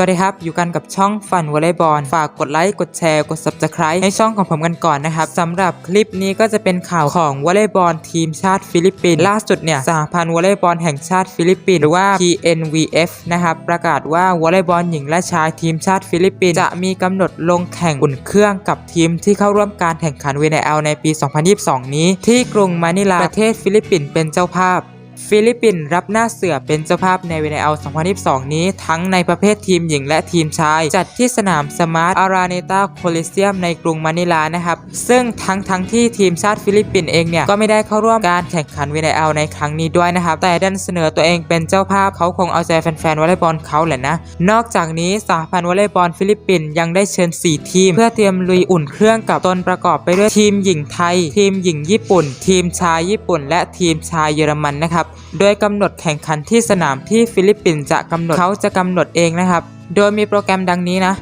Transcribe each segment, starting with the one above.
วัสดีครับ อยู่กันกับช่องฟันวอลเลย์บอลฝากกดไลค์กดแชร์กด subscribe ให้ช่องของผมกันก่อนนะครับสำหรับคลิปนี้ก็จะเป็นข่าวของวอลเลย์บอลทีมชาติฟิลิปปินส์ล่าสุดเนี่ยสหพันธ์วอลเลย์บอลแห่งชาติฟิลิปปินส์หรือว่า PNVF นะครับประกาศว่าวอลเลย์บอลหญิงและชายทีมชาติฟิลิปปินส์จะมีกำหนดลงแข่งอุ่นเครื่องกับทีมที่เข้าร่วมการแข่งขัน VNL ในปี 2022 นี้ ที่กรุงมะนิลาประเทศฟิลิปปินส์เป็นเจ้าภาพ ฟิลิปปินส์รับหน้าเสือเป็นเจ้าภาพใน VNL 2022 นี้ ทั้งในประเภททีมหญิงและทีมชาย จัดที่สนามสมาร์ทอาราเนตาโคลิเซียมในกรุงมะนิลานะครับ ซึ่งทั้งทั้งที่ทีมชาติฟิลิปปินส์เองเนี่ย ก็ไม่ได้เข้าร่วมการแข่งขัน VNL ในครั้งนี้ด้วยนะครับ แต่ดันเสนอตัวเองเป็นเจ้าภาพเขาคงเอาใจแฟนๆวอลเลย์บอลเขาแหละนะ นอกจากนี้สหพันธ์วอลเลย์บอลฟิลิปปินส์ยังได้เชิญ 4 ทีม เพื่อเตรียมลุยอุ่นเครื่องกับตนประกอบไปด้วยทีมหญิงไทย ทีมหญิงญี่ปุ่น ทีมชายญี่ปุ่น และทีมชายเยอรมันนะครับโดยกำหนดแข่งขันที่สนามที่ฟิลิปปินส์จะกำหนดเขาจะกำหนดเองนะครับ โดยมีโปรแกรมดังนี้นะ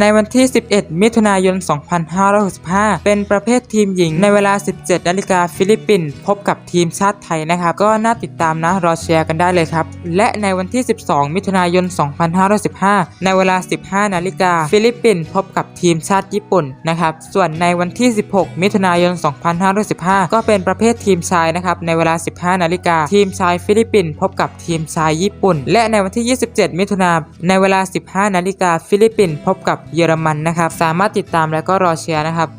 ในวันที่ 11 มิถุนายน 2565 เป็นประเภททีมหญิงในเวลา 17นาฬิกาฟิลิปปินส์พบกับทีมชาติไทยนะครับ ก็น่าติดตามนะ รอเชียร์กันได้เลยครับ และในวันที่ 12 มิถุนายน 2515 ในเวลา 15นาฬิกาฟิลิปปินส์พบกับทีมชาติญี่ปุ่นนะครับ ส่วนในวันที่ 16 มิถุนายน 2515 ก็เป็นประเภททีมชายนะครับ ในเวลา 15นาฬิกาทีมชายฟิลิปปินส์พบกับทีมชายญี่ปุ่น และในวันที่ 27 มิถุนายนในเวลา 15นาฬิกาฟิลิปปินส์พบกับเยอรมันนะครับสามารถติดตามและก็รอเชียร์นะครับ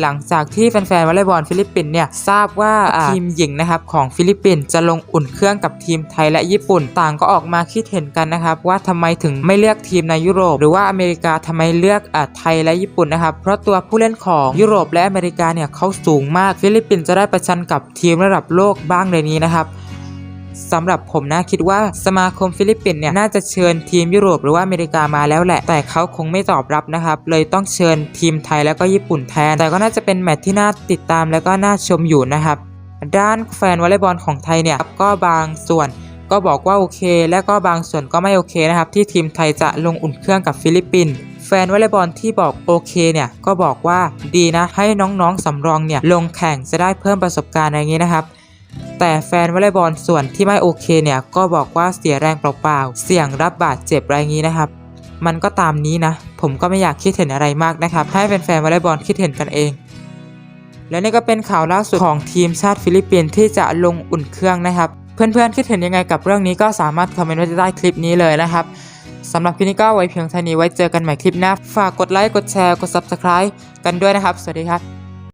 หลังจากที่แฟนๆวอลเลย์บอลฟิลิปปินส์เนี่ยทราบว่าอ่าทีมหญิงนะครับของฟิลิปปินส์จะลงอุ่นเครื่องกับทีมไทยและญี่ปุ่น ต่างก็ออกมาคิดเห็นกันนะครับ ว่าทำไมถึงไม่เลือกทีมในยุโรป หรือว่าอเมริกาทำไมเลือกอ่าไทยและญี่ปุ่นนะครับเพราะตัวผู้เล่นของยุโรปและอเมริกาเนี่ยเขาสูงมากฟิลิปปินส์จะได้ประชันกับทีมระดับโลกบ้างในนี้นะครับ สำหรับผมนะคิดว่าสมาคมฟิลิปปินส์เนี่ยน่าจะเชิญทีมยุโรปหรือว่าอเมริกามาแล้วแหละ แต่เขาคงไม่ตอบรับนะครับ เลยต้องเชิญทีมไทยแล้วก็ญี่ปุ่นแทน แต่ก็น่าจะเป็นแมตช์ที่น่าติดตามแล้วก็น่าชมอยู่นะครับ ด้านแฟนวอลเลย์บอลของไทยเนี่ยก็บางส่วนก็บอกว่าโอเค และก็บางส่วนก็ไม่โอเคนะครับ ที่ทีมไทยจะลงอุ่นเครื่องกับฟิลิปปินส์แฟนวอลเลย์บอลที่บอกโอเคเนี่ยก็บอกว่าดีนะให้น้องๆสำรองเนี่ยลงแข่งจะได้เพิ่มประสบการณ์อะไรอย่างนี้นะครับ แต่แฟนวอลเลย์บอลส่วนที่ไม่โอเคเนี่ยก็บอกว่าเสียแรงเปล่าๆ เสี่ยงรับบาดเจ็บอะไรอย่างนี้นะครับ มันก็ตามนี้นะ ผมก็ไม่อยากคิดเห็นอะไรมากนะครับ ให้แฟนๆวอลเลย์บอลคิดเห็นกันเอง และนี่ก็เป็นข่าวล่าสุดของทีมชาติฟิลิปปินส์ที่จะลงอุ่นเครื่องนะครับ เพื่อนๆคิดเห็นยังไงกับเรื่องนี้ก็สามารถคอมเมนต์ไว้ใต้คลิปนี้เลยนะครับสำหรับคลิปนี้ก็ไว้เพียงเท่านี้ไว้เจอกันใหม่คลิปหน้า ฝากกดไลค์กดแชร์กด subscribe กันด้วยนะครับ สวัสดีครับ